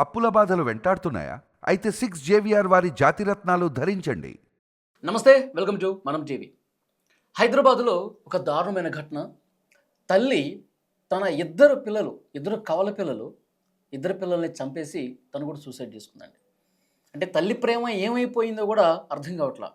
అప్పుల బాధలు వెంటాడుతున్నాయా? అయితే సిక్స్ జేవిఆర్ వారి జాతిరత్నాలు ధరించండి. నమస్తే వెల్కమ్ టు మనం టీవీ హైదరాబాదులో ఒక దారుణమైన ఘటన. తల్లి తన ఇద్దరు పిల్లలు ఇద్దరు కవల పిల్లలు ఇద్దరు పిల్లల్ని చంపేసి తను కూడా సూసైడ్ చేసుకుందండి. అంటే తల్లి ప్రేమ ఏమైపోయిందో కూడా అర్థం కావట్లా.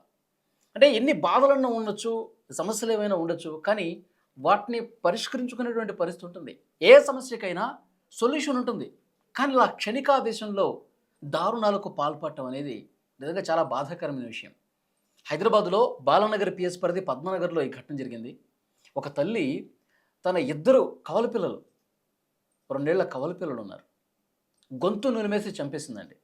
అంటే ఎన్ని బాధలన్నా ఉండొచ్చు సమస్యలు ఏమైనా ఉండొచ్చు కానీ వాటిని పరిష్కరించుకునేటువంటి పరిస్థితి ఉంటుంది. ఏ సమస్యకైనా సొల్యూషన్ ఉంటుంది. కానీ ఇలా క్షణికావేశంలో దారుణాలకు పాల్పడటం అనేది నిజంగా చాలా బాధాకరమైన విషయం. హైదరాబాద్లో బాలనగర్ పిఎస్ పరిధి పద్మనగర్లో ఈ ఘటన జరిగింది. ఒక తల్లి తన ఇద్దరు కవల పిల్లలు రెండేళ్ళ కవల పిల్లలు ఉన్నారు. గొంతు నులిమేసి చంపేసిందండి.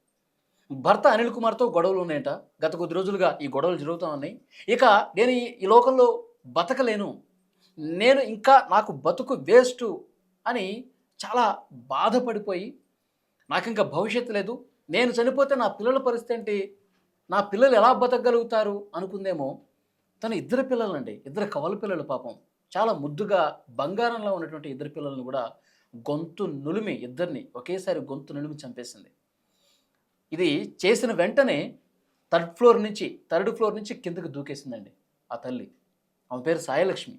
భర్త అనిల్ కుమార్తో గొడవలు ఉన్నాయట. గత కొద్ది రోజులుగా ఈ గొడవలు జరుగుతూ ఉన్నాయి. ఇక నేను ఈ- ఈ లోకంలో బతకలేను. నేను ఇంకా నాకు బతుకు వేస్ట్ అని చాలా బాధపడిపోయి నాకు ఇంకా భవిష్యత్తు లేదు. నేను చనిపోతే నా పిల్లల పరిస్థితి ఏంటి? నా పిల్లలు ఎలా బతకగలుగుతారు అనుకుందేమో? తన ఇద్దరు పిల్లలండి. ఇద్దరు కవల పిల్లలు పాపం. చాలా ముద్దుగా బంగారంలో ఉన్నటువంటి ఇద్దరు పిల్లల్ని కూడా గొంతు నులిమి ఇద్దరిని ఒకేసారి గొంతు నులిమి చంపేసింది. ఇది చేసిన వెంటనే థర్డ్ ఫ్లోర్ నుంచి థర్డ్ ఫ్లోర్ నుంచి కిందకి దూకేసిందండి ఆ తల్లి. ఆమె పేరు సాయలక్ష్మి.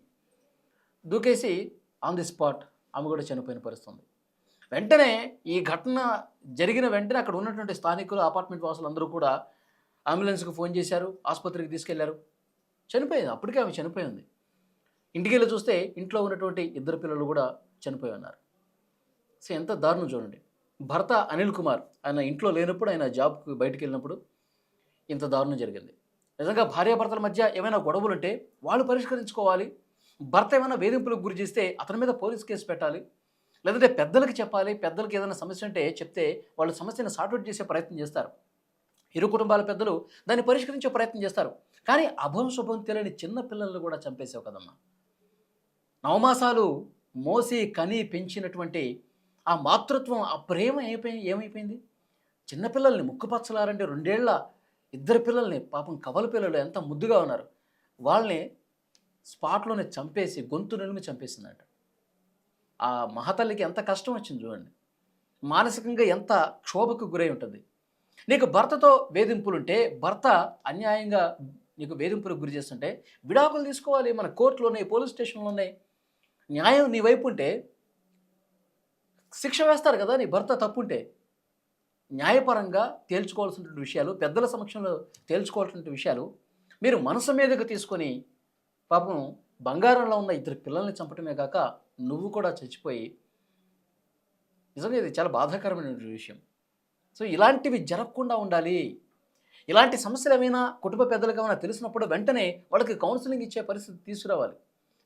దూకేసి ఆన్ ది స్పాట్ ఆమె కూడా చనిపోయిన పరిస్థితి ఉంది వెంటనే ఈ ఘటన జరిగిన వెంటనే అక్కడ ఉన్నటువంటి స్థానికులు అపార్ట్మెంట్ వాసులు అందరూ కూడా అంబులెన్స్కి ఫోన్ చేశారు ఆసుపత్రికి తీసుకెళ్ళారు. చనిపోయింది అప్పటికే ఆమె చనిపోయింది. ఇంటికి వెళ్ళి చూస్తే ఇంట్లో ఉన్నటువంటి ఇద్దరు పిల్లలు కూడా చనిపోయి ఉన్నారు. సో ఎంత దారుణం చూడండి. భర్త అనిల్ కుమార్ ఆయన ఇంట్లో లేనప్పుడు ఆయన జాబ్కి బయటికి వెళ్ళినప్పుడు ఇంత దారుణం జరిగింది. నిజంగా భార్యాభర్తల మధ్య ఏమైనా గొడవలు ఉంటే వాళ్ళు పరిష్కరించుకోవాలి. భర్త ఏమైనా వేధింపులకు గురి చేస్తే అతని మీద పోలీస్ కేసు పెట్టాలి. లేదంటే పెద్దలకి చెప్పాలి పెద్దలకి ఏదైనా సమస్య ఉంటే చెప్తే వాళ్ళు సమస్యను సార్ట్అవుట్ చేసే ప్రయత్నం చేస్తారు. ఇరు కుటుంబాల పెద్దలు దాన్ని పరిష్కరించే ప్రయత్నం చేస్తారు. కానీ అభం శుభం తెలియని చిన్న పిల్లల్ని కూడా చంపేసావు కదమ్మా. నవమాసాలు మోసి కని పెంచినటువంటి ఆ మాతృత్వం ఆ ప్రేమ అయిపోయి ఏమైపోయింది? చిన్నపిల్లల్ని ముక్కుపచ్చలారంటే రెండేళ్ళ ఇద్దరు పిల్లల్ని పాపం కవల పిల్లలు ఎంత ముద్దుగా ఉన్నారు. వాళ్ళని స్పాట్లోనే చంపేసి గొంతు నిలిమి చంపేసిందట. ఆ మహతల్లికి ఎంత కష్టం వచ్చింది చూడండి. మానసికంగా ఎంత క్షోభకు గురై ఉంటుంది. నీకు భర్తతో వేధింపులుంటే భర్త అన్యాయంగా నీకు వేధింపులకు గురి చేస్తుంటే విడాకులు తీసుకోవాలి మన కోర్టులో ఉన్నాయి పోలీస్ స్టేషన్లో ఉన్నాయి న్యాయం నీ వైపు ఉంటే శిక్ష వేస్తారు కదా నీ భర్త తప్పుంటే. న్యాయపరంగా తేల్చుకోవాల్సినటువంటి విషయాలు పెద్దల సమక్షంలో తేల్చుకోవాల్సినటువంటి విషయాలు మీరు మనసు మీదకు తీసుకొని పాపం బంగారంలో ఉన్న ఇద్దరు పిల్లల్ని చంపటమే కాక నువ్వు కూడా చచ్చిపోయి నిజంగా ఇది చాలా బాధాకరమైన విషయం. సో ఇలాంటివి జరగకుండా ఉండాలి. ఇలాంటి సమస్యలు ఏమైనా కుటుంబ పెద్దలకు ఏమైనా తెలిసినప్పుడు వెంటనే వాళ్ళకి కౌన్సిలింగ్ ఇచ్చే పరిస్థితి తీసుకురావాలి.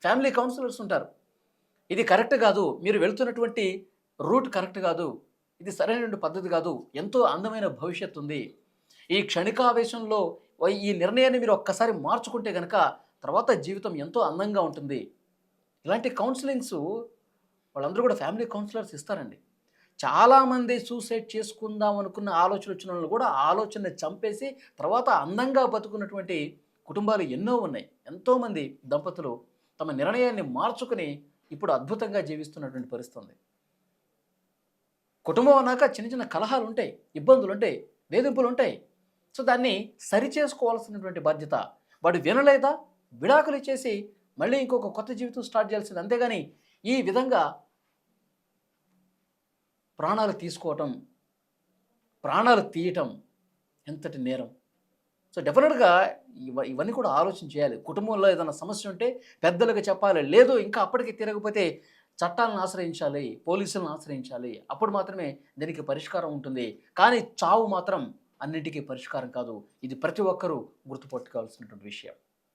ఫ్యామిలీ కౌన్సిలర్స్ ఉంటారు. ఇది కరెక్ట్ కాదు. మీరు వెళ్తున్నటువంటి రూట్ కరెక్ట్ కాదు. ఇది సరైనటువంటి పద్ధతి కాదు. ఎంతో అందమైన భవిష్యత్తు ఉంది. ఈ క్షణికావేశంలో ఈ నిర్ణయాన్ని మీరు ఒక్కసారి మార్చుకుంటే కనుక తర్వాత జీవితం ఎంతో అందంగా ఉంటుంది. ఇలాంటి కౌన్సిలింగ్స్ వాళ్ళందరూ కూడా ఫ్యామిలీ కౌన్సిలర్స్ ఇస్తారండి. చాలామంది సూసైడ్ చేసుకుందాం అనుకున్న ఆలోచన వచ్చిన వాళ్ళు కూడా ఆలోచనని చంపేసి తర్వాత అందంగా బతుకున్నటువంటి కుటుంబాలు ఎన్నో ఉన్నాయి. ఎంతోమంది దంపతులు తమ నిర్ణయాన్ని మార్చుకుని ఇప్పుడు అద్భుతంగా జీవిస్తున్నటువంటి పరిస్థితి ఉంది కుటుంబం అన్నాక చిన్న చిన్న కలహాలు ఉంటాయి ఇబ్బందులు ఉంటాయి వేధింపులు ఉంటాయి. సో దాన్ని సరిచేసుకోవాల్సినటువంటి బాధ్యత వాడు వినలేదా? విడాకులు చేసి మళ్ళీ ఇంకొక కొత్త జీవితం స్టార్ట్ చేయాల్సింది. అంతేగాని ఈ విధంగా ప్రాణాలు తీసుకోవటం ప్రాణాలు తీయటం ఎంతటి నేరం. సో డెఫినెట్గా ఇవ ఇవన్నీ కూడా ఆలోచన చేయాలి. కుటుంబంలో ఏదైనా సమస్య ఉంటే పెద్దలకు చెప్పాలి. లేదు ఇంకా అప్పటికి తిరగకపోతే చట్టాలను ఆశ్రయించాలి పోలీసులను ఆశ్రయించాలి. అప్పుడు మాత్రమే దీనికి పరిష్కారం ఉంటుంది. కానీ చావు మాత్రం అన్నిటికీ పరిష్కారం కాదు. ఇది ప్రతి ఒక్కరూ గుర్తుపట్టుకోవాల్సినటువంటి విషయం.